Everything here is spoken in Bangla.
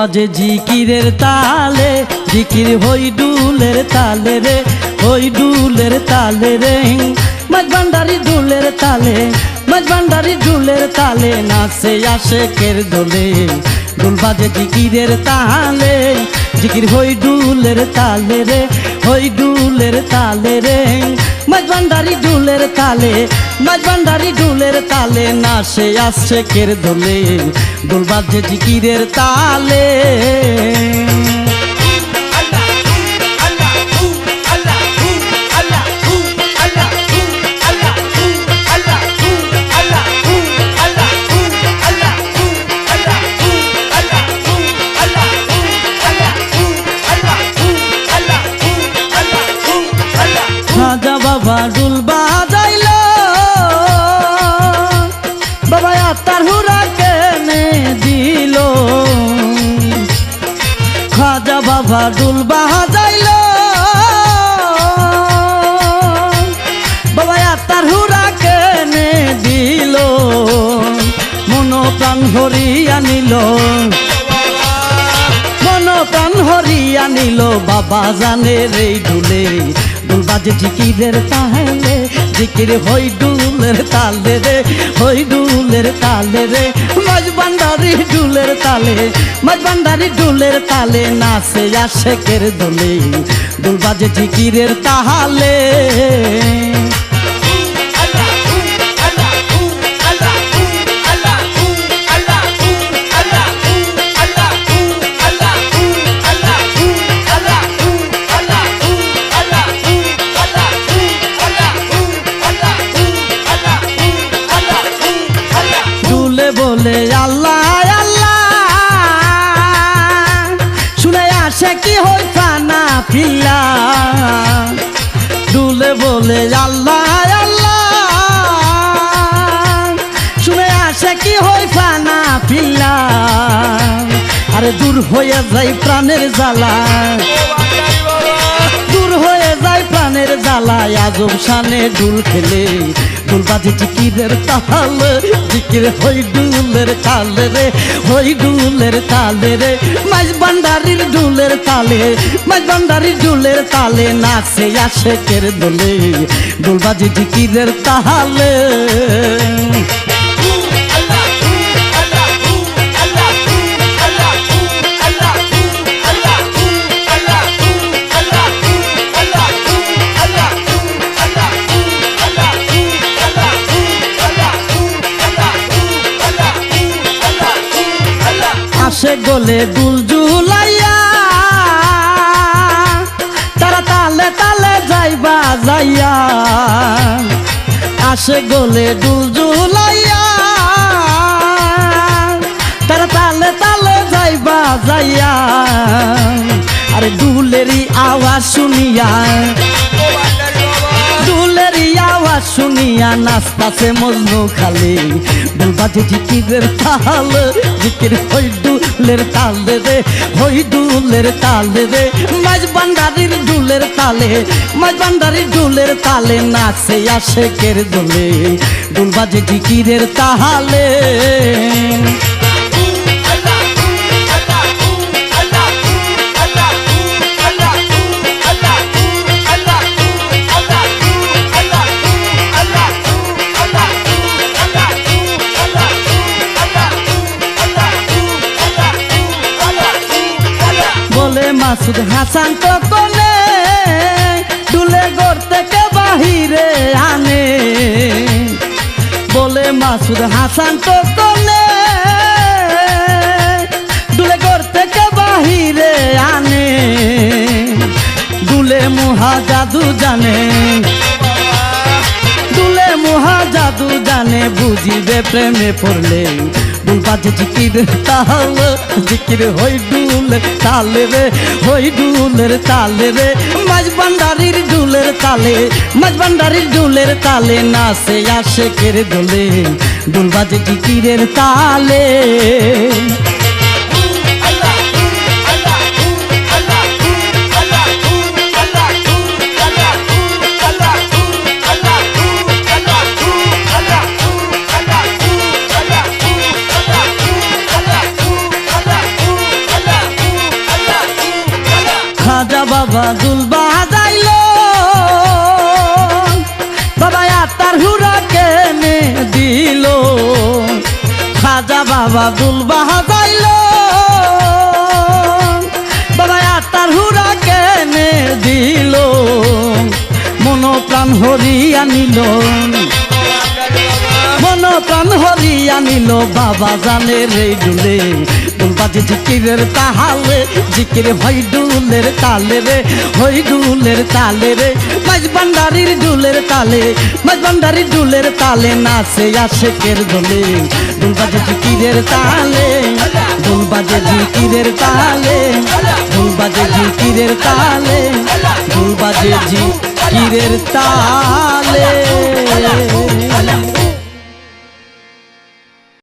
বাজে জিকিরের তালে, জিকির হই ডুলের তালে রে, হই ডুলের তালে রে। মাঝ ভান্ডারি ডুলের তালে, মাঝ ভান্ডারি ডুলের তালে, নাচে আসে কের দোলে ডুল বাজে জিকিরের তালে, জিকির হই ডুলের তালে রে, হই ডুলের তালে রে। মাঝ ঝুলের তালে মাঝবান্ধারি ঝুলের তালে নাচে আসছে কের দোলে ডুল বাজে জিকিরের তালে। ডুল বাজাইল। বাবা তার হুরা কেনে দিল? খাজা বাবা ডুল বাজাইল। বাবা তার হুরা কেনে দিল? মন প্রাণ হরিয়া নিল। মন প্রাণ হরিয়া নিল। বাবা জানে রে ডুল বাজে জিকিরের তাহলে জিকির হই ডুলের তালে রে, হই ডুলের তালে রে। মাঝ বান্ডারি ডুলের তালে, মাঝ ডুলের তালে নাচে আশেকের দোলে ডুল বাজে জিকিরের তাহালে ফানা দুলে বলে, আল্লাহ আল্লাহ। শুনে আসে কি হই ফানা পিল্লা। আরে দূর হয়ে যাই প্রাণের জ্বালা। প্রাণের জ্বালায় আজব সানে ডুল খেলে। ডুল বাজে টিকিরের তাল, টিকির হই ডুলের তালে রে, হই ডুলের তালে রে। মাঝ ভান্ডারির ডুলের তালে, মাঝ ভান্ডারির ডুলের তালে নাচে আসে কের দোলে। ডুল বাজে টিকিরের তালে। আসে গলে দুল জুলাইয়া তারা তালে তালে যাইবা যাইয়া আসে গলে দুল জুলাইয়া তারা তালে তালে যাইবা যাইয়া। আরে দুলেরই আওয়াজ শুনিয়া, দুলেরই আওয়াজ শুনিয়া নাস্তাছে মজনু খালি। বাজে জিকিরের তাল, জিকির হই ডুলের তাল রে হই ডুলের তাল রে মাঝ বান্ডারির ডুলের তালে, মাঝ বান্ডারির ডুলের তালে নাচে আসে কের দোলে। ডুল বাজে জিকিরের তাহালে বলে মাসুদ হাসান তো কোনে ডুলে গোর থেকে বাহিরে আনে? বলে মাসুদ হাসান তো কোনে ডুলে গোর থেকে বাহিরে আনে? দুলে মুহা জাদু জানে। দুলে মুহা জাদু জানে, বুঝিবে প্রেমে পড়লে দুল বাজে জিকির তাল জিকির হই ডুল তালে রে, হই ডুলের তালে রে। মাঝ ভান্ডারির ডুলের তালে, মাঝ ভান্ডারির ডুলের তালে নাচে আসে কের দোলে। ডুল বাজে জিকিরের তালে। বাবা দুল বাজাইল বাবা আতার হুরা কেনে দিল। খাজা বাবা দুল বাজাইল বাবা আতার হুরা কেনে দিল। মন প্রাণ হরিয়া নিল। মন প্রাণ হরিয়া নিল। বাবা জানে রে ডুলে দুলবাজে জিকিরের তাহালে, জিকির হই ডুলের তালে রে হই ডুলের তালে রে। মাঝ ভান্ডারির ডুলের তালে, মাঝ ভান্ডারির ডুলের তালে নাচে আশেকের দোলে। দুলবাজে জিকিরের তালে দুলবাজে জিকিরের তালে দুলবাজে জিকিরের তালে দুলবাজে জিকিরের তালে।